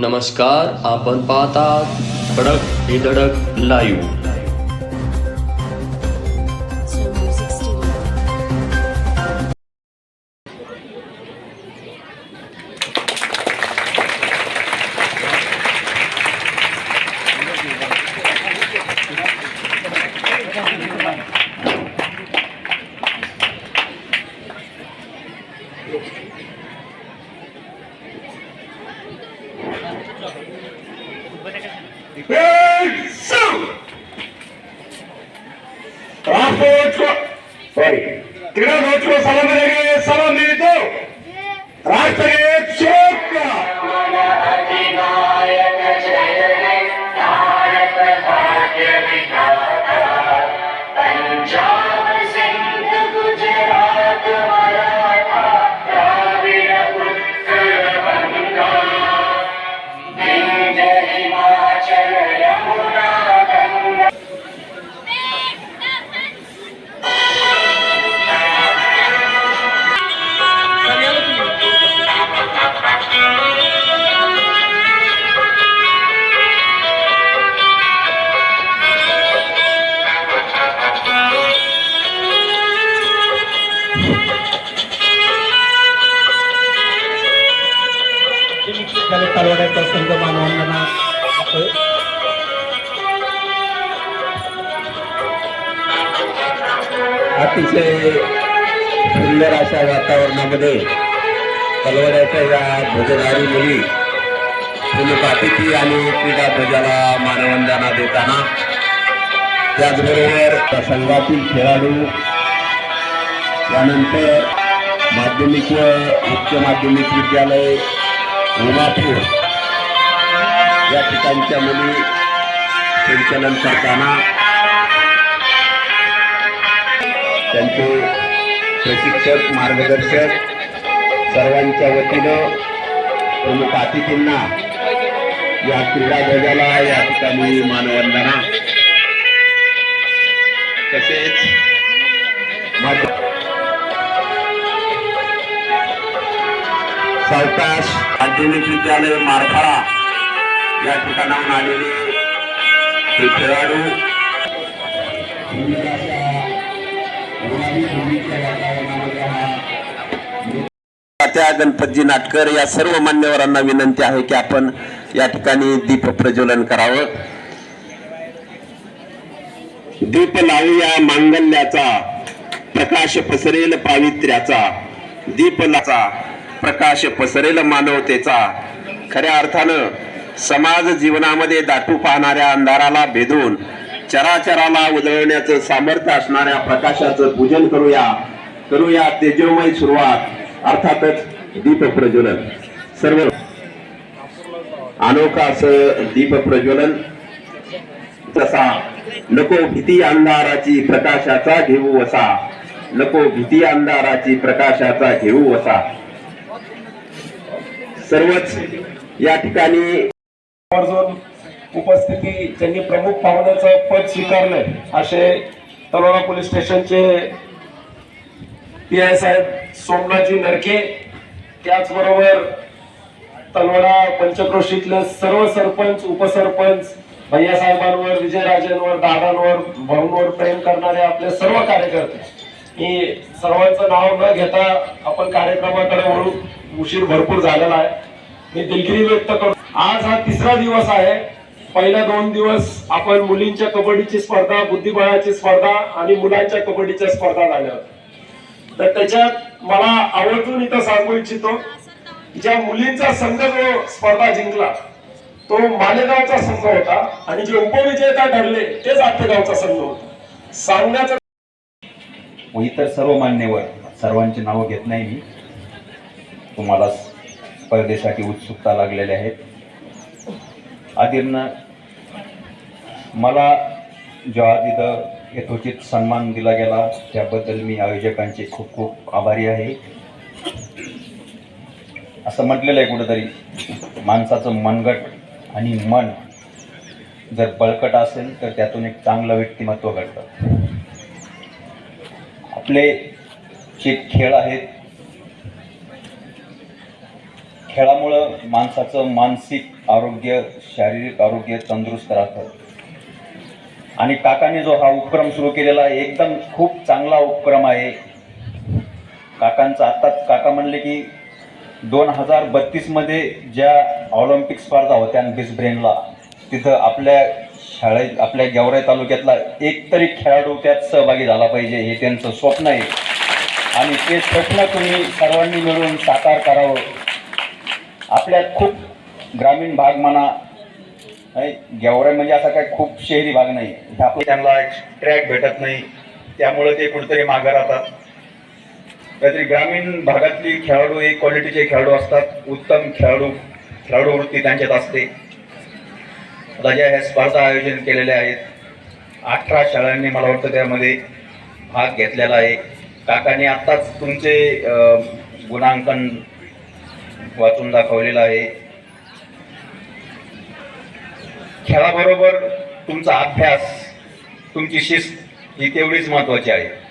नमस्कार आपण पाहतात धडक ही धडक लाईव्ह రాష్ట్రోత్సవ సారీ ಕ್ರೀಡಾೋತ್ಸವ ಸಂಬಂಧ ಸಂಬಂಧಿಸಿದ್ದು ರಾಷ್ಟ್ರಕ್ಕೆ अतिशय सुंदर अशा वातावरणामध्ये तलवाड्याच्या या ध्वजधारी मुली प्रमुख अतिथी आणि क्रीडा ध्वजाला मानवंदना देताना त्याचबरोबर त्या संघातील खेळाडू त्यानंतर माध्यमिक व उच्च माध्यमिक विद्यालय उमापूर. या ठिकाणच्या मुली संचलन करताना त्यांचे प्रशिक्षक मार्गदर्शक सर्वांच्या वतीनं प्रमुख अतिथींना या क्रीडा ध्वजाला या ठिकाणी मानवंदना तसेच सावकाश माध्यमिक विद्यालय मारखाळा या ठिकाणाहून आलेले हे खेळाडू. त्या गणपतजी नाटकर या सर्व मान्यवरांना विनंती आहे की आपण या ठिकाणी दीप प्रज्वलन करावं. दीप लावूया मांगल्याचा प्रकाश पसरेल पावित्र्याचा. दीपलाचा प्रकाश पसरेल मानवतेचा. खऱ्या अर्थानं समाज जीवनामध्ये दाटू पाहणाऱ्या अंधाराला भेदून चराचराला उजळण्याचं सामर्थ्य असणाऱ्या प्रकाशाचं पूजन करूया. करूया तेजोमय सुरुवात. अर्थातच दीप प्रज्वलन सर्व अनोखा असं दीप प्रज्वलन तसा नको भीती अंधाराची प्रकाशाचा घेऊ वसा. नको भीती अंधाराची प्रकाशाचा घेऊ वसा. सर्वच या ठिकाणी उपस्थिती त्यांनी प्रमुख पाहुण्याचं पद स्वीकारलंय असे तलोरा पोलीस स्टेशनचे पी आय साहेब सोमनाथजी नरके त्याचबरोबर तलवाडा पंचक्रोशीतले सर्व सरपंच उपसरपंच भैया साहेबांवर विजयराजेंवर दादांवर भाऊंवर प्रेम करणारे आपले सर्व कार्यकर्ते. मी सर्वांचं नाव न घेता आपण कार्यक्रमाकडे वळू उशीर भरपूर झालेला आहे. मी दिलगिरी व्यक्त करतो. आज हा तिसरा दिवस आहे. पहिल्या दोन दिवस आपण मुलींच्या कबड्डीची स्पर्धा बुद्धिबळाची स्पर्धा आणि मुलांच्या कबड्डीच्या स्पर्धा झाल्या. होत्या तर त्याच्यात मला आवर्जून इथं सांगू इच्छितो ज्या मुलींचा संघ जो स्पर्धा जिंकला तो मालेगावचा संघ होता आणि जे उपविजेता ठरले तेच आठेगावचा संघ होता. सांगण्याचा व इतर सर्व मान्यवर सर्वांची नावं घेत नाही मी. तुम्हाला स्पर्धेसाठी उत्सुकता लागलेल्या आहेत आदिरनं मला जो आज इथं यथोचित सन्मान दिला गेला त्याबद्दल मी आयोजकांचे खूप खूप आभारी आहे. असं म्हटलेलं आहे कुठंतरी माणसाचं मनगट आणि मन जर बळकट असेल तर त्यातून एक चांगलं व्यक्तिमत्व घडतं. आपले जे खेळ आहेत खेळामुळं माणसाचं मानसिक आरोग्य शारीरिक आरोग्य तंदुरुस्त राहतं. आणि काकाने जो हा उपक्रम सुरू केलेला आहे एकदम खूप चांगला उपक्रम आहे. काकांचा आत्ताच काका म्हणले की दोन हजार बत्तीसमध्ये ज्या ऑलिम्पिक स्पर्धा होत्या बिसब्रेनला तिथं आपल्या शाळेत आपल्या गेवराई तालुक्यातला एक तरी खेळाडू त्यात सहभागी झाला पाहिजे हे त्यांचं स्वप्न आहे. आणि ते स्वप्न तुम्ही सर्वांनी मिळून साकार करावं. आपल्यात खूप ग्रामीण भाग म्हणा नाही गेवराई म्हणजे असा काय खूप शहरी भाग नाही. इथं आपलं त्यांना ट्रॅक भेटत नाही. त्यामुळे ते कुठेतरी मागं राहतात. काहीतरी ग्रामीण भागातली खेळाडू एक क्वालिटीचे खेळाडू असतात. उत्तम खेळाडू खेळाडू वृत्ती त्यांच्यात असते. आता ज्या ह्या स्पर्धा आयोजन केलेल्या आहेत. अठरा शाळांनी मला वाटतं त्यामध्ये भाग घेतलेला आहे. काकाने आत्ताच तुमचे गुणांकन वाचून दाखवलेला आहे. खेळाबरोबर तुमचा अभ्यास तुमची शिस्त ही तेवढीच महत्वाची आहे.